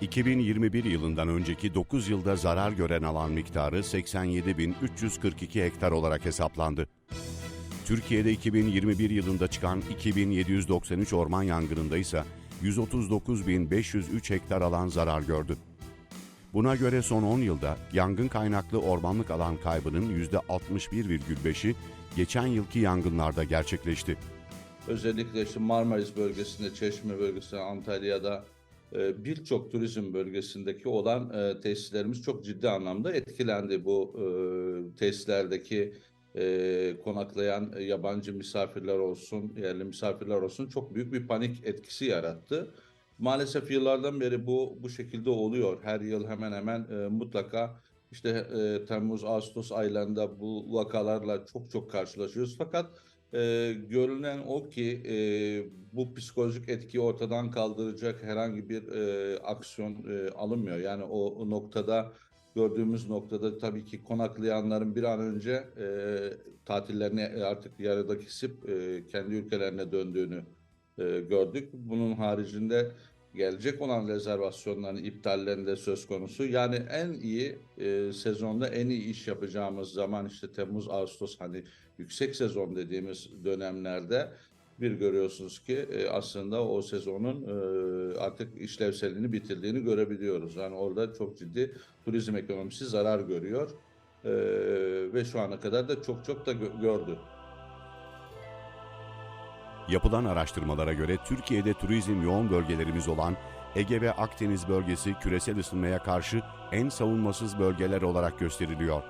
2021 yılından önceki 9 yılda zarar gören alan miktarı 87.342 hektar olarak hesaplandı. Türkiye'de 2021 yılında çıkan 2793 orman yangınında ise 139.503 hektar alan zarar gördü. Buna göre son 10 yılda yangın kaynaklı ormanlık alan kaybının %61,5'i geçen yılki yangınlarda gerçekleşti. Özellikle işte Marmaris bölgesinde, Çeşme bölgesinde, Antalya'da birçok turizm bölgesindeki olan e, tesislerimiz çok ciddi anlamda etkilendi. Bu e, tesislerdeki e, konaklayan yabancı misafirler olsun, yerli misafirler olsun çok büyük bir panik etkisi yarattı. Maalesef yıllardan beri bu bu şekilde oluyor. Her yıl hemen hemen e, mutlaka işte e, Temmuz, Ağustos aylarında bu vakalarla çok çok karşılaşıyoruz. Fakat e, görünen o ki e, bu psikolojik etkiyi ortadan kaldıracak herhangi bir e, aksiyon e, alınmıyor. Yani o, o noktada gördüğümüz noktada tabii ki konaklayanların bir an önce e, tatillerini artık yarıda kesip e, kendi ülkelerine döndüğünü e, gördük. Bunun haricinde gelecek olan rezervasyonların iptallerinde söz konusu. Yani en iyi e, sezonda en iyi iş yapacağımız zaman işte Temmuz, Ağustos hani yüksek sezon dediğimiz dönemlerde bir görüyorsunuz ki e, aslında o sezonun e, artık işlevselliğini bitirdiğini görebiliyoruz. Yani orada çok ciddi turizm ekonomisi zarar görüyor E, ve şu ana kadar da çok çok da gö- gördü. Yapılan araştırmalara göre Türkiye'de turizm yoğun bölgelerimiz olan Ege ve Akdeniz bölgesi küresel ısınmaya karşı en savunmasız bölgeler olarak gösteriliyor.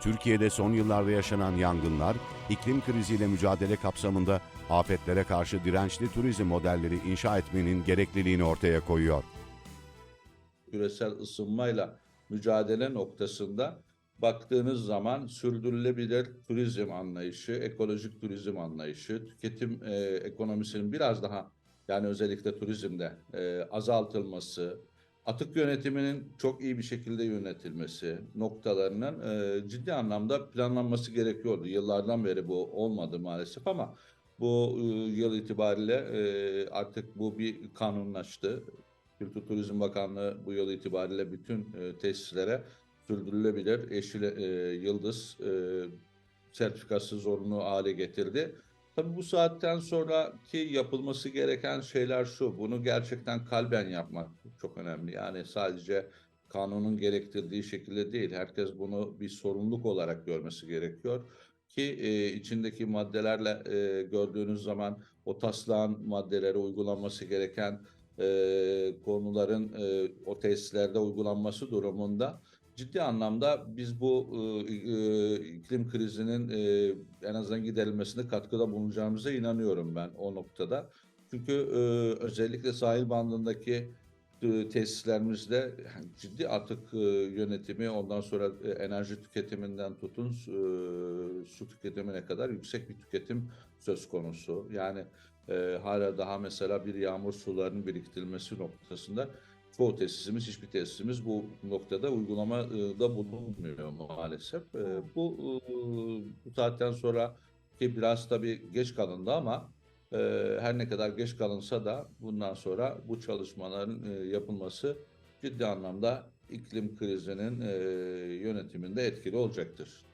Türkiye'de son yıllarda yaşanan yangınlar, iklim kriziyle mücadele kapsamında afetlere karşı dirençli turizm modelleri inşa etmenin gerekliliğini ortaya koyuyor. küresel ısınmayla mücadele noktasında baktığınız zaman sürdürülebilir turizm anlayışı, ekolojik turizm anlayışı, tüketim e, ekonomisinin biraz daha yani özellikle turizmde e, azaltılması, atık yönetiminin çok iyi bir şekilde yönetilmesi noktalarının e, ciddi anlamda planlanması gerekiyordu. Yıllardan beri bu olmadı maalesef ama bu e, yıl itibariyle e, artık bu bir kanunlaştı. Kültür Turizm Bakanlığı bu yıl itibariyle bütün e, tesislere sürdürülebilir yeşil e, yıldız e, sertifikası zorunlu hale getirdi. Tabii bu saatten sonraki yapılması gereken şeyler şu. Bunu gerçekten kalben yapmak çok önemli. Yani sadece kanunun gerektirdiği şekilde değil. Herkes bunu bir sorumluluk olarak görmesi gerekiyor ki e, içindeki maddelerle e, gördüğünüz zaman o taslağın maddelere uygulanması gereken e, konuların e, o tesislerde uygulanması durumunda ciddi anlamda biz bu e, e, iklim krizinin e, en azından giderilmesine katkıda bulunacağımıza inanıyorum ben o noktada. Çünkü e, özellikle sahil bandındaki tesislerimizde ciddi atık yönetimi ondan sonra enerji tüketiminden tutun su tüketimine kadar yüksek bir tüketim söz konusu. Yani hala daha mesela bir yağmur sularının biriktirilmesi noktasında çoğu tesisimiz, hiçbir tesisimiz bu noktada uygulamada bulunmuyor maalesef. E, bu e, bu saatten sonra ki biraz tabii geç kalındı ama e, her ne kadar geç kalınsa da bundan sonra bu çalışmaların e, yapılması ciddi anlamda iklim krizinin yönetiminde etkili olacaktır.